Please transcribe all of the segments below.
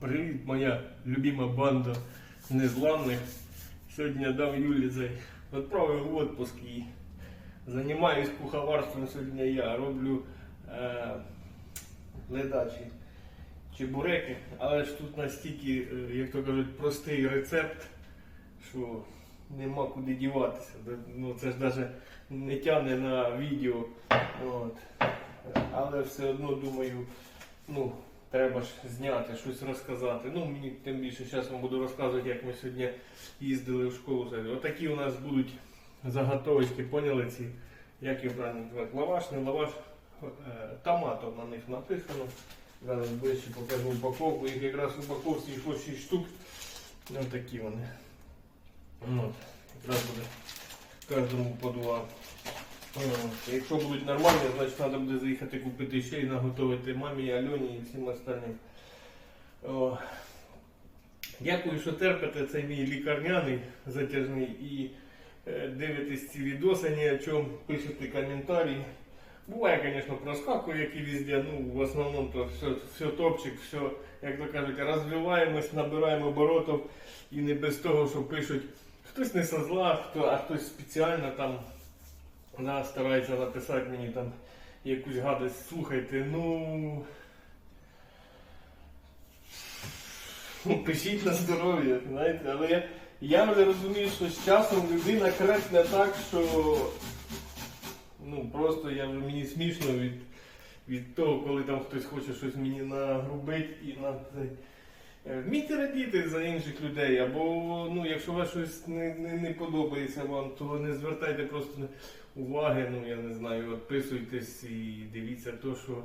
Привіт, моя любима банда незламних. Сьогодні я дав Юлі відправив в отпуск і займаюсь куховарством сьогодні я. Роблю е, ледачі чебуреки, але ж тут настільки, е, як то кажуть, простий рецепт, що нема куди діватися. Ну, це ж навіть не тягне на відео. От. Але все одно думаю, ну, треба ж зняти, щось розказати. Ну, мені тим більше зараз вам буду розказувати, як ми сьогодні їздили в школу. Отакі у нас будуть заготовочки, поняли ці, як їх правильно називати, лаваш, не лаваш, е, томатом на них написано. Зараз ближче покажу упаковку, їх якраз в упаковці ось 6 штук. Ось такі вони. Ну, От, якраз буде кожному по два. От, Якщо будуть нормальні, значить треба буде заїхати купити ще і наготовити мамі, Альоні і всім остальним. О, Дякую, що терпите цей мій лікарняний затяжний і е, дивитесь ці відоси, ні о чому, пишете коментарі. Буває, звісно, проскакує, як і везде, ну, в основному то все, все топчик, все, як то кажуть, розвиваємось, набираємо оборотів і не без того, що пишуть хтось не со зла, хто, а хтось спеціально там да, старається написати мені там якусь гадость. Слухайте, ну. ну, Пишіть на здоров'я, знаєте, але я, вже розумію, що з часом людина крекне так, що ну просто я вже мені смішно від, від того, коли там хтось хоче щось мені нагрубити і на цей. Е, Вмійте радіти за інших людей, або ну, якщо вас щось не, не, не подобається вам, то не звертайте просто уваги, ну я не знаю, відписуйтесь і дивіться те, що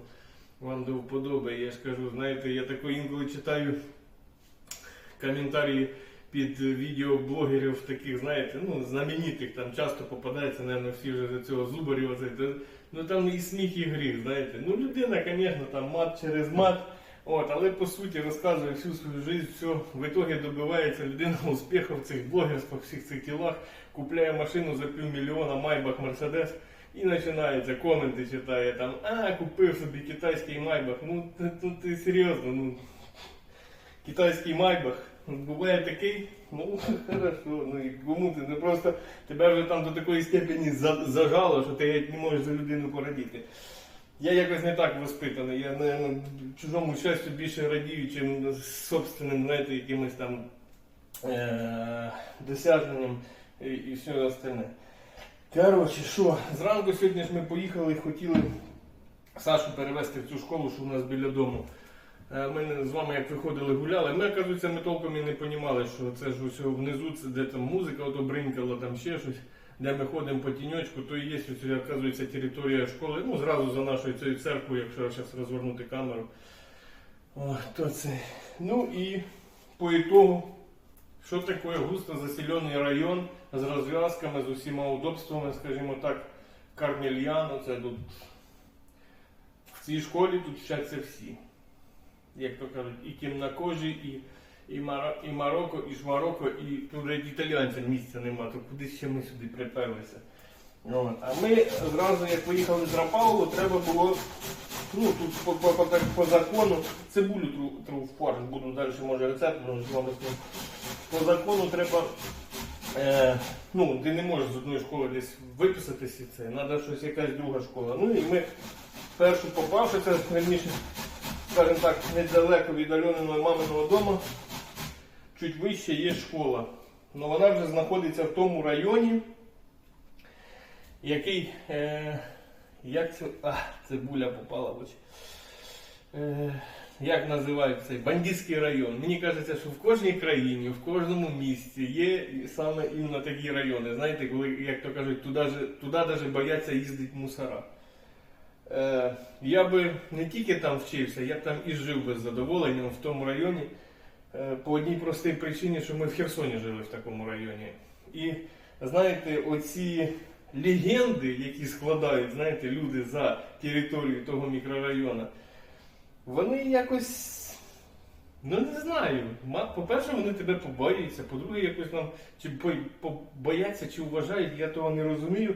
вам до вподоби. Я ж кажу, знаєте, я тако інколи читаю коментарі під відео блогерів таких, знаєте, ну, знаменитих, там часто попадається, наверное, всі вже за цього зубарів, ну там і сміх, і гріх, знаєте. Ну, людина, звісно, там мат через мат. От, але по суті розказує всю свою життя, все, в итоге добивається людина успіху в цих блогерствах, всіх цих тілах, купляє машину за півмільйона, Майбах, Мерседес, і починається, коменти читає там, а, купив собі китайський Майбах. Ну, ти, ти, серйозно, ну, китайський Майбах. Буває такий, ну хорошо, ну і кому ти не просто тебе вже там до такої степені зажало, що ти не можеш за людину порадіти. Я якось не так воспитаний. Я наверное, чужому щастю більше радію, чим собственним, знаєте, якимось там е- досягненням і, і все остальне. Коротше, що, зранку сьогодні ж ми поїхали, хотіли Сашу перевезти в цю школу, що у нас біля дому. Е, Ми з вами як виходили гуляли. Ми, оказується, ми толком і не розуміли, що це ж усього внизу, це де там музика, ото бринкала, там ще щось, де ми ходимо по тіньочку, то і є оказується, територія школи. Ну, зразу за нашою цією церквою, якщо зараз розвернути камеру. О, то це. Ну і по ітогу, що таке густо заселений район з розв'язками, з усіма удобствами, скажімо так, Кармельяно, це тут. В цій школі тут вчаться всі як то кажуть, і темнокожі, і, і, Маро, і Марокко, і Шмарокко, і тут навіть італіянцям місця нема, то куди ще ми сюди приперлися. От. А ми зразу, як поїхали з Рапаулу, треба було, ну тут по, по, по, по закону, цибулю тру, тру в фарш, буду далі, може рецепт, може з вами. По закону треба, е, ну, ти не можеш з одної школи десь виписатися, це, треба щось якась друга школа. Ну і ми першу попавши, це верніше, скажімо так, недалеко від Альониного маминого дому, чуть вище є школа. Але вона вже знаходиться в тому районі, який, е, як це, а, цибуля попала в очі. Е, як називають цей бандитський район. Мені кажеться, що в кожній країні, в кожному місті є саме іменно такі райони. Знаєте, коли, як то кажуть, туди, туди навіть бояться їздити мусора. Е, я би не тільки там вчився, я б там і жив би з задоволенням в тому районі. Е, по одній простій причині, що ми в Херсоні жили в такому районі. І знаєте, оці легенди, які складають знаєте, люди за територію того мікрорайону, вони якось. Ну не знаю. По-перше, вони тебе побоюються, по-друге, якось нам чи бояться, чи вважають, я того не розумію.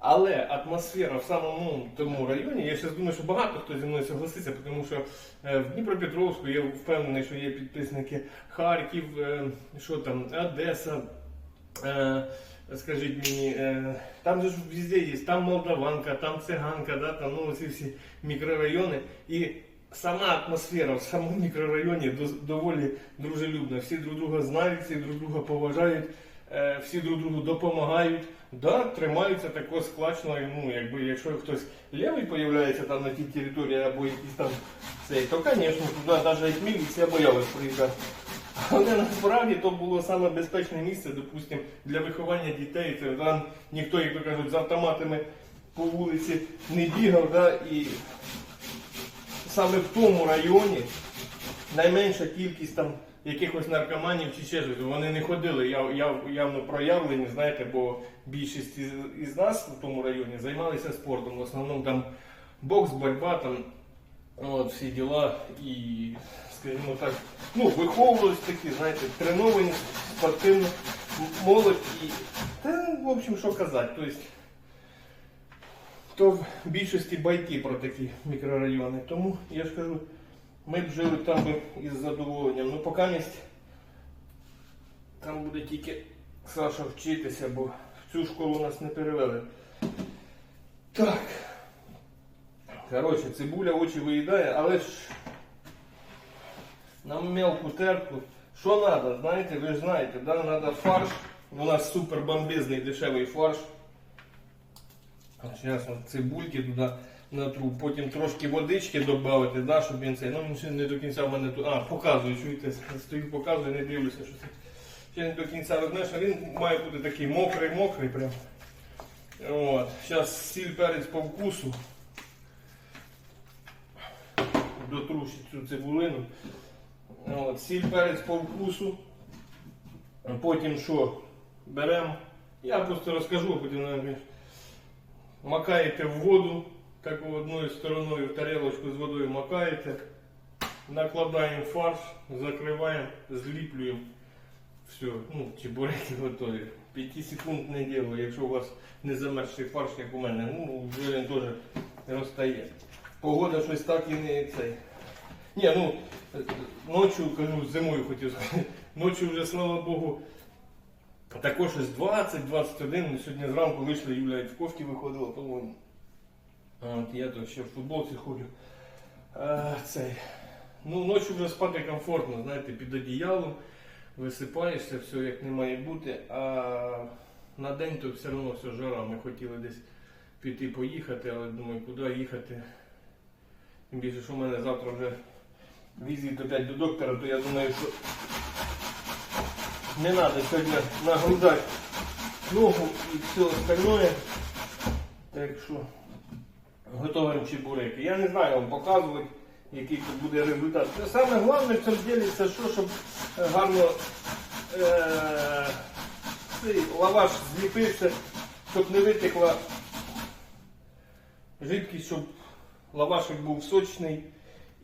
Але атмосфера в самому тому районі, я зараз думаю, що багато хто зі мною согласиться, тому що е, в Дніпропетровську я впевнений, що є підписники Харків, е, що там, Одеса. Е, Скажіть мені, там же ж везде є, там Молдаванка, там Циганка, да, там ну, ці всі мікрорайони. І сама атмосфера в самому мікрорайоні доволі дружелюбна. Всі друг друга знають, всі друг друга поважають, всі друг другу допомагають. Да, тримаються тако складно, ну, якби, якщо хтось лівий появляється там на тій території або якийсь там цей, то, звісно, туди навіть міліція боялась приїжджати. Але насправді то було саме безпечне місце, допустимо, для виховання дітей. Це там ніхто, як то кажуть, з автоматами по вулиці не бігав. Да? І саме в тому районі найменша кількість там якихось наркоманів чи ще щось. Вони не ходили яв, яв, явно проявлені, знаєте, бо більшість із, із нас в тому районі займалися спортом. В основному там бокс, боротьба, там От, всі діла і, скажімо так, ну, виховувались такі, знаєте, треновані, спортивно, молодь і. Та, в общем, що казати. Тобто, то в більшості байки про такі мікрорайони. Тому я ж кажу, ми б жили там із задоволенням. Ну, поки місць там буде тільки Саша вчитися, бо в цю школу нас не перевели. Так. Коротше, цибуля очі виїдає, але ж на мелку терку. Що треба, знаєте, ви ж знаєте, да? треба фарш. У нас супер бомбезний дешевий фарш. Зараз цибульки туди натру, потім трошки водички додати, да, щоб він цей. Ну ще не до кінця в мене тут. А, показую, чуєте, стою, показую, не дивлюся, що це. Ще не до кінця знаєш, він має бути такий мокрий, мокрий прям. От. Зараз сіль перець по вкусу дотрушить цю цибулину. От, сіль перець по вкусу. Потім що? Беремо. Я просто розкажу, потім наверное, макаєте в воду, так одною стороною в тарелочку з водою макаєте, накладаємо фарш, закриваємо, зліплюємо. Все, ну, чебуреки готові. 5 секунд не діло, якщо у вас не замерзший фарш, як у мене, ну вже він теж розтає. Погода щось так і не цей. Ні, ну ночі, кажу, зимою хотів сказати. Ночі вже, слава Богу, також із 20-21. Ми сьогодні зранку вийшли, Юля в кофті виходила, по-моєму. От я то ще в футболці ходжу. А, цей. Ну, ночі вже спати комфортно, знаєте, під одіялом, висипаєшся, все як не має бути, а на день то все одно все жара. Ми хотіли десь піти поїхати, але думаю, куди їхати. Тим більше, що в мене завтра вже візит опять до доктора, то я думаю, що не треба сьогодні нагружати ногу і все остальное. Так що готовим чебуреки. Я не знаю вам показувати, який тут буде результат. Саме головне в цьому ділі це що, щоб е, гарно е- цей лаваш зліпився, щоб не витекла жидкість, щоб лавашик був сочний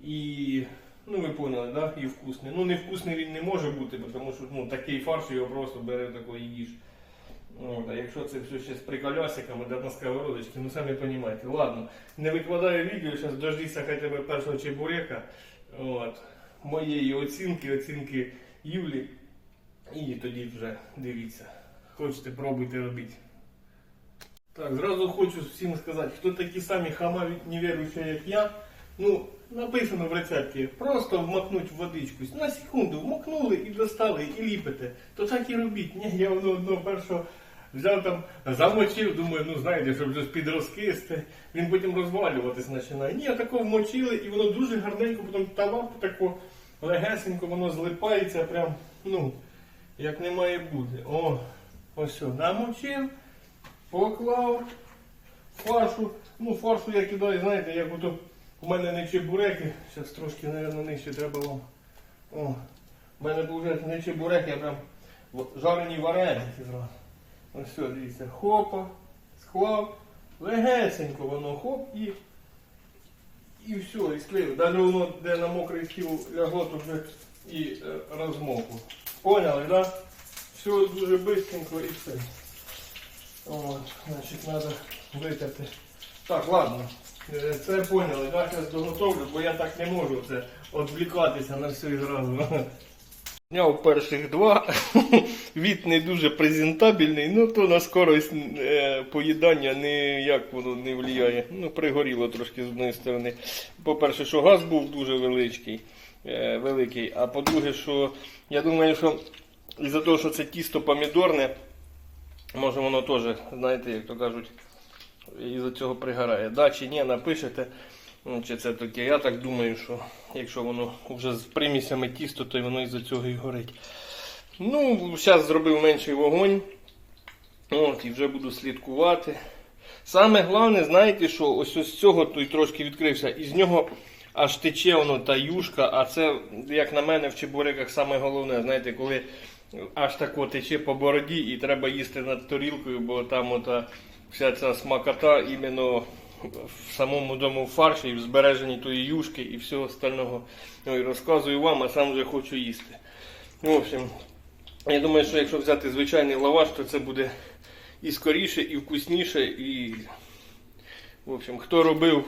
і, ну ви поняли, да? і вкусний. Ну вкусний він не може бути, тому що ну, такий фарш його просто бере такий і. От, а якщо це все ще з приколясиками, да на ну самі розумієте. Ладно, не викладаю відео, зараз дождіться хоча б першого чебурека. От, моєї оцінки, оцінки Юлі. І тоді вже дивіться. Хочете, пробуйте робіть. Так, зразу хочу всім сказати, хто такі самі хама невіруючі, як я. Ну, написано в рецепті, просто вмакнуть в водичку. На секунду вмакнули і достали, і ліпите. То так і робіть. Ні, я воно одного першого взяв там, замочив, думаю, ну знаєте, щоб вже під розкисти. Він потім розвалюватись починає. Ні, тако вмочили, і воно дуже гарненько, потім талап тако легесенько, воно злипається, прям, ну, як не має бути. О, ось все, намочив поклав фаршу. Ну, фаршу я кидаю, знаєте, як ото у мене не чебуреки. Зараз трошки, мабуть, нижче треба вам. О, у мене був вже не чебуреки, а прям жарені вареники зразу. Ось дивіться, хопа, склав, легесенько воно хоп і. І все, і склеїв. Навіть воно, де на мокрий стіл лягло, то вже і е, розмокло. Поняли, так? Да? Все дуже швидко і все. От, значить, треба витерти. Так, ладно. Е, Це поняли, я зараз доготовлю, бо я так не можу це відвлікатися на все і зразу. Зняв перших два. Від не дуже презентабельний, ну то на скорость е, поїдання ніяк воно не впливає. Ну, пригоріло трошки з однієї сторони. По-перше, що газ був дуже величкий, е, великий. А по-друге, що я думаю, що із-за того, що це тісто помідорне, може воно теж, знаєте, як то кажуть, із-за цього пригорає. Да чи ні, напишете. Ну, Чи це таке? Я так думаю, що якщо воно вже з примісями тісто, то воно із-за цього і горить. Ну, зараз зробив менший вогонь. От, і вже буду слідкувати. Саме головне, знаєте, що ось ось з цього той трошки відкрився. Із нього аж тече воно та юшка, а це, як на мене, в чебуреках саме головне, знаєте, коли аж тако тече по бороді і треба їсти над тарілкою, бо там ота вся ця смакота іменно в самому дому фарші, і в збереженні тої юшки і всього остального. Ой, розказую вам, а сам вже хочу їсти. В общем, я думаю, що якщо взяти звичайний лаваш, то це буде і скоріше, і вкусніше, і. В общем, хто робив,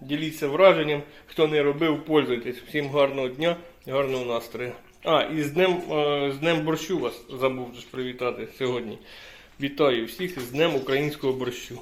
діліться враженням, хто не робив, пользуйтесь. Всім гарного дня, гарного настрою. А, і з днем, е, з днем борщу вас забув привітати сьогодні. Вітаю всіх з Днем українського борщу.